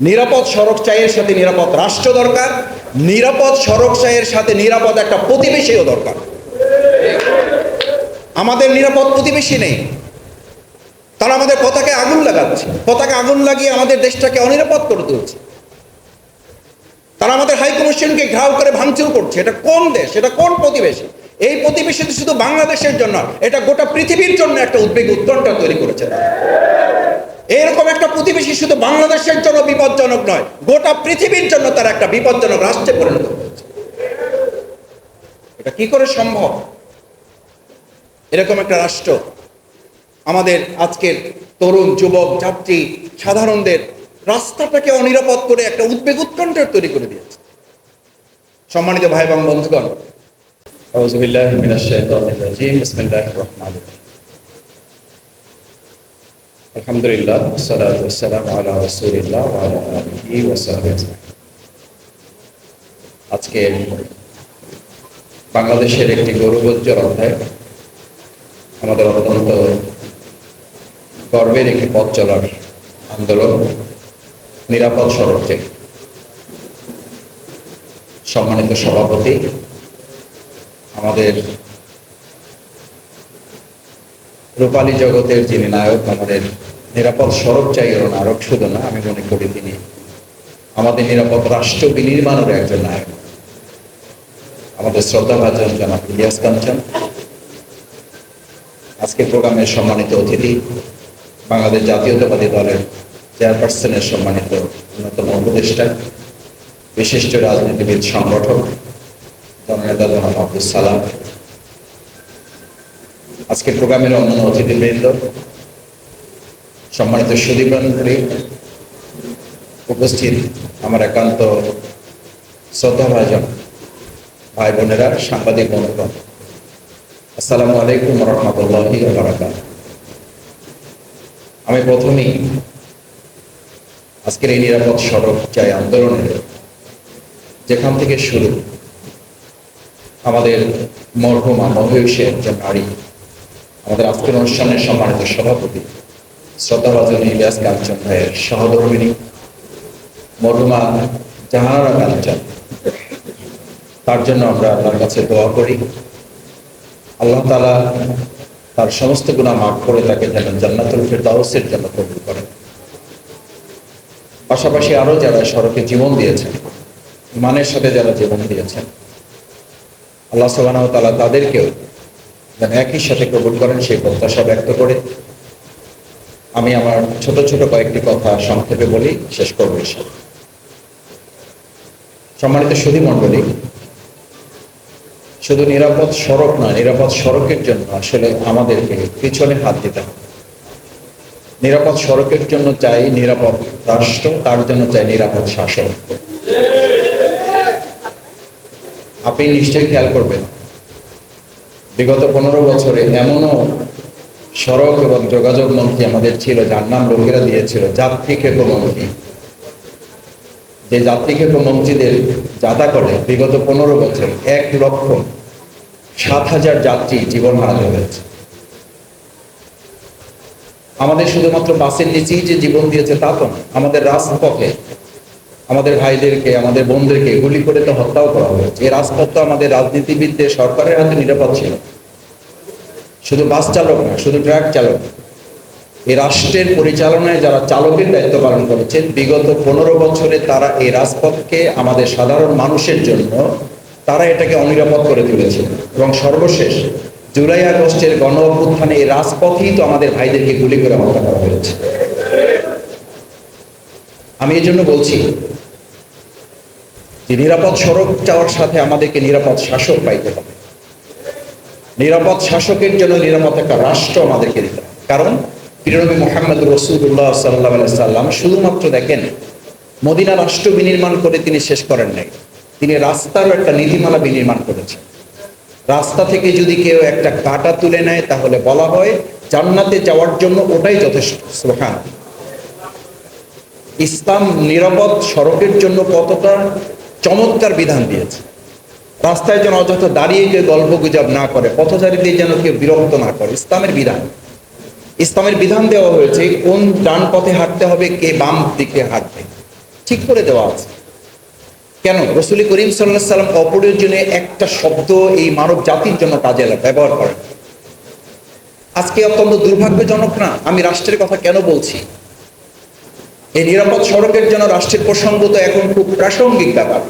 নিরাপদ সড়ক চাইয়ের সাথে নিরাপদ রাষ্ট্র দরকার, নিরাপদ সড়ক চাইয়ের সাথে নিরাপদ একটা প্রতিবেশীও দরকার। আমাদের নিরাপদ প্রতিবেশী নেই। তারা আমাদের পতাকে আগুন লাগাচ্ছে। পতাকে আগুন লাগিয়ে আমাদের দেশটাকে অনিরাপদ করে তুলছে। তারা আমাদের হাই কমিশনকে করে ভাঙচুর করছে। এটা কোন দেশ? এটা কোন প্রতিবেশী? এই প্রতিবেশী শুধু বাংলাদেশের জন্য এটা গোটা পৃথিবীর জন্য একটা উদ্বেগ উত্তরটা তৈরি করেছে এরকম একটা প্রতিবেশী শুধু বাংলাদেশের জন্য বিপজ্জনক নয়, গোটা পৃথিবীর জন্য তারা একটা বিপজ্জনক রাষ্ট্রে পরিণত হয়েছে। এটা কি করে সম্ভব? এরকম একটা রাষ্ট্র আমাদের আজকের তরুণ, যুবক, যাত্রী, সাধারণদের রাস্তাটাকে অনিরাপদ করে একটা উদ্বেগ উৎকণ্ঠার তৈরি করে দিয়েছে। সম্মানিত ভাই এবং বন্ধুগণ আউযু বিল্লাহি মিনাশ শাইতানির বিসমিল্লাহির রহমানির রহিম। আলহামদুলিল্লাহ সালাম আল্লাহ রসুলিল্লাহ আজকে বাংলাদেশের একটি গৌরবোজ্জ্বল অধ্যায়। আমাদের অত্যন্ত গর্বের একটি পথ চলার আন্দোলন, নিরাপদ সড়কে সম্মানিত সভাপতি, আমাদের রূপালী জগতের যিনি নায়ক, আমাদের নিরাপদ সড়ক চাইয়ের নায়ক শুধু না, আমি মনে করি তিনি আমাদের নিরাপদ রাষ্ট্র বিনির্মাণের একজন নায়ক। আমাদের শ্রদ্ধাভাজন জনাব ইলিয়াস কাঞ্চন আজকে প্রোগ্রামের সম্মানিত অতিথি, বাংলাদেশ জাতীয়তাবাদী দলের চেয়ারপারসনের সম্মানিত অন্যতম উপদেষ্টা, বিশিষ্ট রাজনীতিবিদ, সংগঠক, জননেতা জনাব আব্দুল সালাম। আজকে প্রোগ্রামের অন্যান্য অতিথিবৃন্দ, সম্মানিত সুদীপন্ত্রী উপস্থিত আমার একান্ত শ্রদ্ধাভাজন ভাই বোনেরা, সাংবাদিক বন্ধুগণ। আসসালামু আলাইকুম রহমতুল্লাহি আমি প্রথমেই আজকের এই নিরাপদ সড়ক চাই আন্দোলনের যেখান থেকে শুরু, আমাদের মরহুমা মহিষী একজন নারী আমাদের আজকের অনুষ্ঠানের সম্মানিত সভাপতি শ্রদ্ধাভাজন ইলিয়াস কাঞ্চন ভাইয়ের সহধর্মিনী মরহুমা জাহানারা কাঞ্চন। তার জন্য আমরা আল্লাহর কাছে দোয়া করি। আল্লাহ তালা তার সমস্ত গুণা মাফ করে তাকে যেন জান্নাতুল ফেরদাউসের জন্য কবুল করেন। পাশাপাশি আরও যারা সড়কে জীবন দিয়েছেন, ইমানের সাথে যারা জীবন দিয়েছেন, আল্লাহ সুবাহ তালা তাদেরকেও যেন একই সাথে কবুল করেন, সেই প্রত্যাশা ব্যক্ত করে আমি আমার ছোট ছোট কয়েকটি কথা সংক্ষেপে বলি, শেষ করব সম্মানিত সুধী মণ্ডলী, শুধু নিরাপদ সড়ক না নিরাপদ সড়কের জন্য আসলে আমাদেরকে পিছনে হাত দিতে হবে। নিরাপদ সড়কের জন্য চাই নিরাপদ রাষ্ট্র, তার জন্য চাই নিরাপদ শাসন। আপনি নিশ্চয়ই খেয়াল করবেন বিগত পনেরো বছরে এমনও সড়ক এবং যোগাযোগ মন্ত্রী আমাদের ছিল, যার নাম লোকেরা দিয়েছিল, যাত্রী ক্ষেপ মন্ত্রী। যে যাত্রী ক্ষেপ মন্ত্রীদের যাতা করে বিগত পনেরো বছর এক লক্ষ সাত হাজার যাত্রী জীবন হারাতে হয়েছে। আমাদের শুধুমাত্র বাসের নিচেই যে জীবন দিয়েছে তা তো আমাদের রাজপথে আমাদের ভাইদেরকে, আমাদের বোনদেরকে গুলি করে তো হত্যাও করা হয়েছে এই রাজপথ তো আমাদের রাজনীতিবিদদের সরকারের হাতে নিরাপদ ছিল। শুধু বাস চালক না, শুধু ট্রাক চালক এই রাষ্ট্রের পরিচালনায় যারা চালকের দায়িত্ব পালন করেছেন, বিগত পনেরো বছরে তারা এই রাজপথকে আমাদের সাধারণ মানুষের জন্য তারা এটাকে অনিরাপদ করে তুলেছে। এবং সর্বশেষ জুলাই আগস্টের গণ অভ্যুত্থানে এই রাজপথেই তো আমাদের ভাইদেরকে গুলি করে হত্যা করা হয়েছে। আমি এই জন্য বলছি নিরাপদ সড়ক যাওয়ার সাথে আমাদেরকে নিরাপদ শাসক পাইতে হবে। নিরাপদ শাসকের জন্য নিরাপদ একটা রাষ্ট্র আমাদেরকে দিতে হবে। কারণ প্রিয়নবী মোহাম্মদ রসুল্লাহ সাল্লাহ সাল্লাম শুধুমাত্র দেখেন, মদিনা রাষ্ট্র বিনির্মাণ করে তিনি শেষ করেন নাই। তিনি রাস্তারও একটা নীতিমালা বিনির্মাণ করেছেন। রাস্তা থেকে যদি কেউ একটা কাটা তুলে নেয়, তাহলে বলা হয় জান্নাতে যাওয়ার জন্য ওটাই যথেষ্ট। স্লোহান ইসলাম নিরাপদ সড়কের জন্য কতটা চমৎকার বিধান দিয়েছে। রাস্তায় যেন অযথা দাঁড়িয়ে কেউ গল্প গুজব না করে, পথচারীদের যেন কেউ বিরক্ত না করে, ইসলামের বিধান। ইসলামের বিধান দেওয়া হয়েছে, কোন ডান পথে হাঁটতে হবে, কে বাম দিকে হাঁটবে। ঠিক করে দেওয়া আছে। কেন? রসুল করিম সাল্লাহ সাল্লাম অপ্রয়োজনে একটা শব্দ এই মানব জাতির জন্য কাজে ব্যবহার করেন। আজকে অত্যন্ত দুর্ভাগ্যজনক না? আমি রাষ্ট্রের কথা কেন বলছি? এই নিরাপদ সড়কের জন্য রাষ্ট্রের প্রসঙ্গ তো এখন খুব প্রাসঙ্গিক ব্যাপার।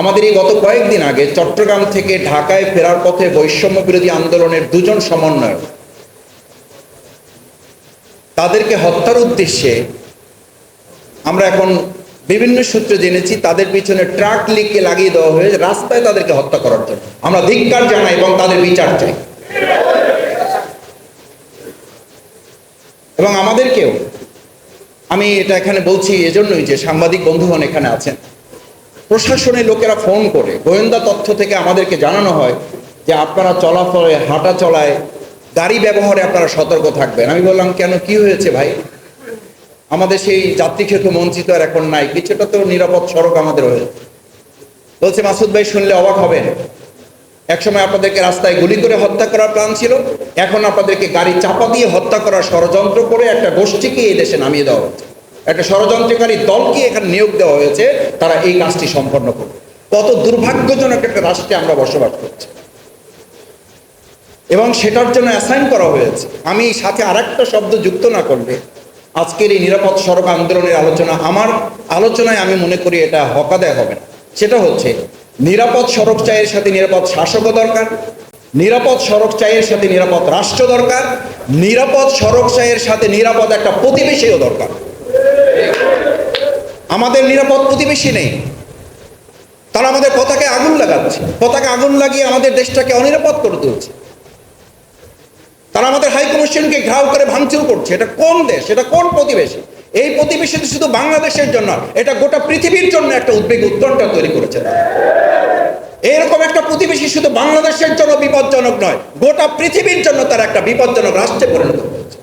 আমাদের এই গত কয়েকদিন আগে চট্টগ্রাম থেকে ঢাকায় ফেরার পথে বৈষম্য বিরোধী আন্দোলনের দুজন সমন্বয়ক তাদেরকে হত্যার উদ্দেশ্যে আমরা এখন বিভিন্ন সূত্রে জেনেছি, তাদের পিছনে ট্রাক লিখে লাগিয়ে দেওয়া হয়েছে, রাস্তায় তাদেরকে হত্যা করার জন্য। আমরা ধিক্কার জানাই এবং তাদের বিচার চাই। এবং আমাদেরকেও আমি এটা এখানে বলছি এজন্যই যে সাংবাদিক বন্ধুগণ এখানে আছেন। প্রশাসনের লোকেরা ফোন করে। গোয়েন্দা তথ্য থেকে আমাদেরকে জানানো হয় যে আপনারা চলাফলে, হাঁটা চলায়, গাড়ি ব্যবহারে আপনারা সতর্ক থাকবেন। আমি বললাম, কেন? কি হয়েছে ভাই? আমাদের সেই যাত্রী খেতু মঞ্চিত আর এখন নাই। কিছুটা তো নিরাপদ সড়ক আমাদের হয়েছে বলছে, মাসুদ ভাই শুনলে অবাক হবেন। একসময় আপনাদেরকে রাস্তায় গুলি করে হত্যা করার প্ল্যান ছিল। এখন আপনাদেরকে গাড়ি চাপা দিয়ে হত্যা করার ষড়যন্ত্র করে একটা গোষ্ঠীকে এই দেশে নামিয়ে দেওয়া হচ্ছে। একটা ষড়যন্ত্রকারী দলকে এখানে নিয়োগ দেওয়া হয়েছে, তারা এই কাজটি সম্পন্ন করবে। কত দুর্ভাগ্যজনক একটা রাষ্ট্রে আমরা বসবাস করছি। এবং সেটার জন্য অ্যাসাইন করা হয়েছে। আমি সাথে আরেকটা শব্দ যুক্ত না করলে আজকের এই নিরাপদ সড়ক আন্দোলনের আলোচনা আমার আলোচনায় আমি মনে করি এটা হকাদায় হবে না। সেটা হচ্ছে নিরাপদ সড়ক চাইয়ের সাথে নিরাপদ শাসকও দরকার, নিরাপদ সড়ক চাইয়ের সাথে নিরাপদ রাষ্ট্র দরকার, নিরাপদ সড়ক চাইয়ের সাথে নিরাপদ একটা প্রতিবেশীও দরকার। আমাদের নিরাপদ প্রতিবেশী নেই। তারা আমাদের পতাকে আগুন লাগাচ্ছে। পতাকে আগুন লাগিয়ে আমাদের দেশটাকে অনিরাপদ করে তুলছে। তারা আমাদের হাই ঘাও করে ভাঙচুর করছে। এটা কোন দেশ? এটা কোন প্রতিবেশী? এই প্রতিবেশী শুধু বাংলাদেশের জন্য এটা গোটা পৃথিবীর জন্য একটা উদ্বেগ উত্তরটা তৈরি করেছে। এরকম একটা প্রতিবেশী শুধু বাংলাদেশের জন্য বিপজ্জনক নয়, গোটা পৃথিবীর জন্য তারা একটা বিপজ্জনক রাষ্ট্রে পরিণত হয়েছে।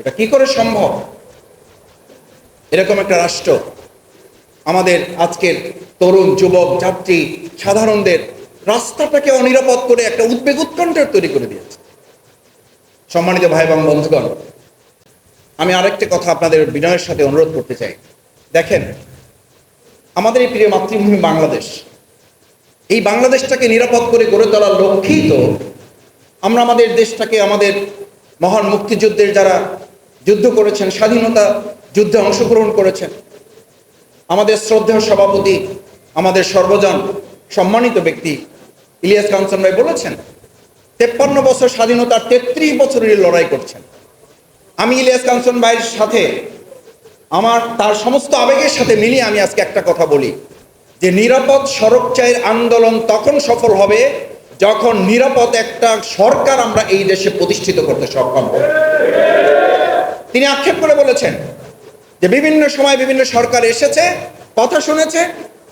এটা কি করে সম্ভব? এরকম একটা রাষ্ট্র আমাদের আজকের তরুণ, যুবক, যাত্রী, সাধারণদের রাস্তাটাকে অনিরাপদ করে একটা উদ্বেগ উৎকণ্ঠা তৈরি করে দিয়েছে। সম্মানিত ভাই এবং বন্ধুগণ আমি আরেকটা কথা আপনাদের বিনয়ের সাথে অনুরোধ করতে চাই। দেখেন, আমাদের এই প্রিয় মাতৃভূমি বাংলাদেশ। এই বাংলাদেশটাকে নিরাপদ করে গড়ে তোলার লক্ষ্যেই তো আমরা আমাদের দেশটাকে আমাদের মহান মুক্তিযুদ্ধের যারা যুদ্ধ করেছেন, স্বাধীনতা যুদ্ধে অংশগ্রহণ করেছেন, আমাদের শ্রদ্ধেয় সভাপতি, আমাদের সর্বজন সম্মানিত ব্যক্তি ইলিয়াস কাঞ্চন ভাই বলেছেন, তেপ্পান্ন বছর স্বাধীনতার তেত্রিশ বছরের লড়াই করছেন। আমি ইলিয়াস কাঞ্চন ভাইয়ের সাথে, আমার তার সমস্ত আবেগের সাথে মিলিয়ে আমি আজকে একটা কথা বলি। যে নিরাপদ সড়ক চায়ের আন্দোলন তখন সফল হবে যখন নিরাপদ একটা সরকার আমরা এই দেশে প্রতিষ্ঠিত করতে সক্ষম হব। তিনি আক্ষেপ করে বলেছেন যে বিভিন্ন সময় বিভিন্ন সরকার এসেছে, কথা শুনেছে,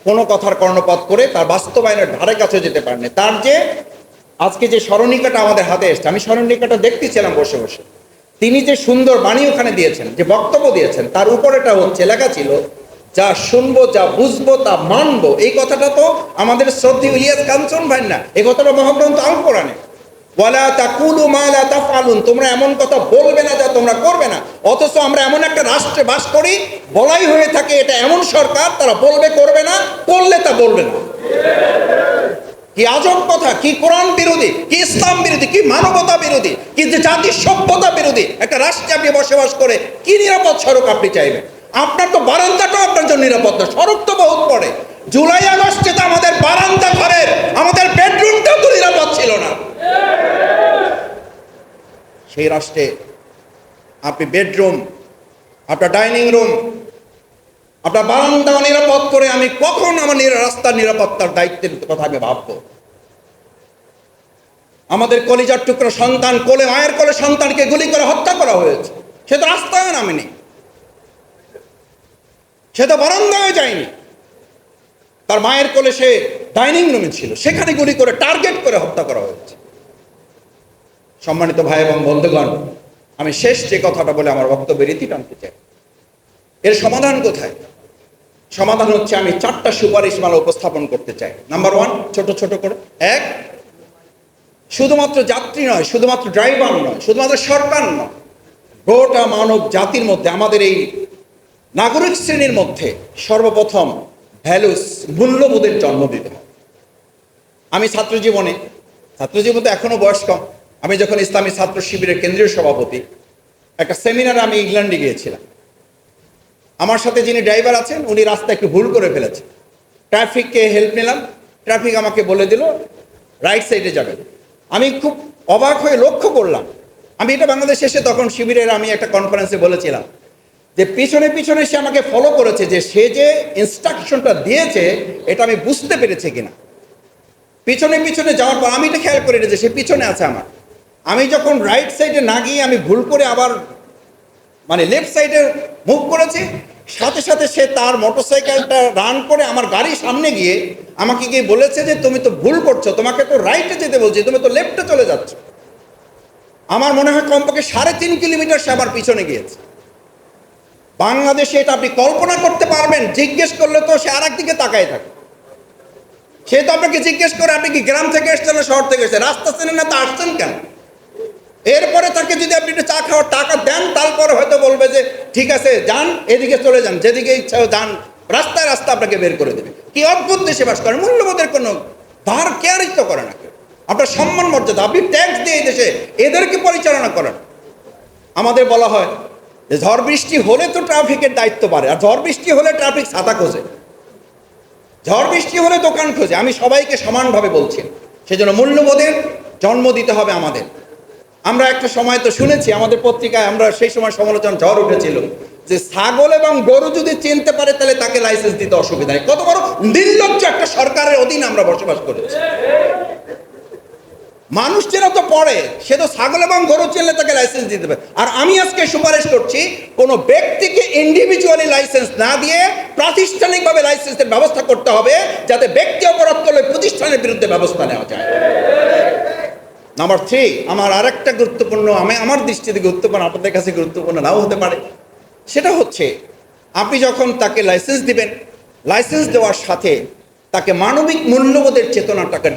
কোনো কথার কর্ণপাত করে তার বাস্তবায়নের ধারে কাছে যেতে পারেনি। তার যে আজকে যে স্মরণিকাটা আমাদের হাতে এসছে, আমি স্মরণিকাটা দেখতেছিলাম বসে বসে। তিনি যে সুন্দর বাণী ওখানে দিয়েছেন, যে বক্তব্য দিয়েছেন, তার উপরেটা হচ্ছে, লেখা ছিল, যা শুনব, যা বুঝব, তা মানবো। এই কথাটা তো আমাদের শ্রদ্ধেয় ইলিয়াস কাঞ্চন ভাই না, এই কথাটা মহাগ্রন্থ আল কোরআনে। ওয়ালা তাকুলু মা লা তাফআলুন। তোমরা এমন কথা বলবে না যা তোমরা করবে না, অথচ আমরা এমন একটা রাষ্ট্রে বাস করি, বলাই হয়ে থাকে এটা এমন সরকার, তারা বলবে, করবে না, করলে তা বলবে না। কি আজব কথা, কি কোরআন বিরোধী, কি ইসলাম বিরোধী, কি মানবতা বিরোধী, কি জাতির সভ্যতা বিরোধী, একটা রাষ্ট্রে আপনি বসবাস করে কি নিরাপদ সড়ক আপনি চাইবেন? আপনার তো বারান্দাটাও আপনার জন্য নিরাপদ না, সড়ক তো বহুত পড়ে। জুলাই আগস্টে তো আমাদের বারান্দা ঘরের, আমাদের বেডরুমটাও তো নিরাপদ ছিল না। সেই রাষ্ট্রে আপনি বেডরুম আপনার ডাইনিং রুম আপনার বারান্দা নিরাপদ করে আমি কখন আমার রাস্তার নিরাপত্তার দায়িত্বের কথা আমি ভাববো? আমাদের কলিজার টুকরো সন্তান কোলে, মায়ের কোলে সন্তানকে গুলি করে হত্যা করা হয়েছে। সে তো রাস্তায় নামেনি। সে তো বারান্দায় যায়নি। তার মায়ের কোলে সে ডাইনিং রুমে ছিল। সেখানে গুলি করে, টার্গেট করে হত্যা করা হয়েছে। সম্মানিত ভাই এবং বন্ধুগণ, আমি শেষ যে কথাটা বলে আমার বক্তব্যের রীতি টানতে চাই। এর সমাধান কোথায়? সমাধান হচ্ছে আমি চারটা সুপারিশ মালা উপস্থাপন করতে চাই। নাম্বার ওয়ান ছোট ছোট করে। এক, শুধুমাত্র যাত্রী নয়, শুধুমাত্র ড্রাইভার নয়, শুধুমাত্র সরকার নয়, গোটা মানব জাতির মধ্যে, আমাদের এই নাগরিক শ্রেণির মধ্যে সর্বপ্রথম ভ্যালুস মূল্যবোধের জন্ম দিতে হবে। আমি ছাত্র জীবনে ছাত্র জীবনে তো এখনও বয়স কম আমি যখন ইসলামী ছাত্র শিবিরের কেন্দ্রীয় সভাপতি, একটা সেমিনারে আমি ইংল্যান্ডে গিয়েছিলাম। আমার সাথে যিনি ড্রাইভার আছেন, উনি রাস্তা একটু ভুল করে ফেলেছেন ট্রাফিককে হেল্প নিলাম। ট্রাফিক আমাকে বলে দিল রাইট সাইডে যাবেন। আমি খুব অবাক হয়ে লক্ষ্য করলাম। আমি এটা বাংলাদেশ এসে তখন শিবিরের আমি একটা কনফারেন্সে বলেছিলাম যে পিছনে পিছনে সে আমাকে ফলো করেছে যে সে যে ইনস্ট্রাকশনটা দিয়েছে, এটা আমি বুঝতে পেরেছি কিনা। পিছনে পিছনে যাওয়ার পর আমি এটা খেয়াল করি যে সে পিছনে আছে আমার। আমি যখন রাইট সাইডে না গিয়ে আমি ভুল করে আবার মানে লেফট সাইডে মুভ করেছে। সাথে সাথে সে তার মোটরসাইকেলটা রান করে আমার গাড়ির সামনে গিয়ে আমাকে গিয়ে বলেছে যে, তুমি তো ভুল করছ। তোমাকে তো রাইটে যেতে বলছি। তুমি তো লেফটে চলে যাচ্ছ। আমার মনে হয় কমপক্ষে সাড়ে তিন কিলোমিটার সে আমার পিছনে গিয়েছে। বাংলাদেশে এটা আপনি কল্পনা করতে পারবেন। জিজ্ঞেস করলে তো সে আর দিকে তাকায় থাকে। সে তো আপনাকে জিজ্ঞেস করে, আপনি কি গ্রাম থেকে এসছেন না শহর থেকে এসছেন? রাস্তা চেনেন না তো আসছেন কেন? এরপরে তাকে যদি আপনি একটু চা খাওয়ার টাকা দেন, তারপরে হয়তো বলবে যে, ঠিক আছে, যান, এদিকে চলে যান, যেদিকে ইচ্ছা যান রাস্তায় রাস্তা আপনাকে বের করে দেবে। কি অদ্ভুত দেশে বাস করেন মূল্যবোধের কোনো ধার কেয়ারই তো করে না কেউ। আপনার সম্মান, মর্যাদা, আপনি ট্যাক্স দিয়ে দেশে এদেরকে পরিচালনা করেন। আমাদের বলা হয় যে, ঝড় বৃষ্টি হলে তো ট্রাফিকের দায়িত্ব বাড়ে, আর ঝড় বৃষ্টি হলে ট্রাফিক ছাতা খোঁজে। ঝড় বৃষ্টি হলে দোকান খোঁজে, আমি সবাইকে সমানভাবে বলছি। সেজন্য মূল্যবোধের জন্ম দিতে হবে আমাদের। আমরা একটা সময় তো শুনেছি, আমাদের পত্রিকায় আমরা সেই সময় সমালোচনা ঝড় উঠেছিল যে ছাগল এবং গরু যদি চিনতে পারে তাহলে তাকে লাইসেন্স দিতে অসুবিধা নেই। কত বড় নির্লজ্জ একটা সরকারের অধীনে আমরা বসবাস করেছি। মানুষ যেটা তো পড়ে, সে তো ছাগল এবং গরু চিনলে তাকে লাইসেন্স দিতে হবে আর আমি আজকে সুপারিশ করছি, কোনো ব্যক্তিকে ইন্ডিভিজুয়ালি লাইসেন্স না দিয়ে প্রাতিষ্ঠানিকভাবে লাইসেন্সের ব্যবস্থা করতে হবে, যাতে ব্যক্তি অপরাধ করলে প্রতিষ্ঠানের বিরুদ্ধে ব্যবস্থা নেওয়া যায়। নাম্বার থ্রি আমার আরেকটা গুরুত্বপূর্ণ, আমি আমার দৃষ্টিতে গুরুত্বপূর্ণ, আপনাদের কাছে গুরুত্বপূর্ণ নাও হতে পারে। সেটা হচ্ছে, আপনি যখন তাকে লাইসেন্স দিবেন লাইসেন্স দেওয়ার সাথে তাকে মানবিক মূল্যবোধের চেতনাটাকে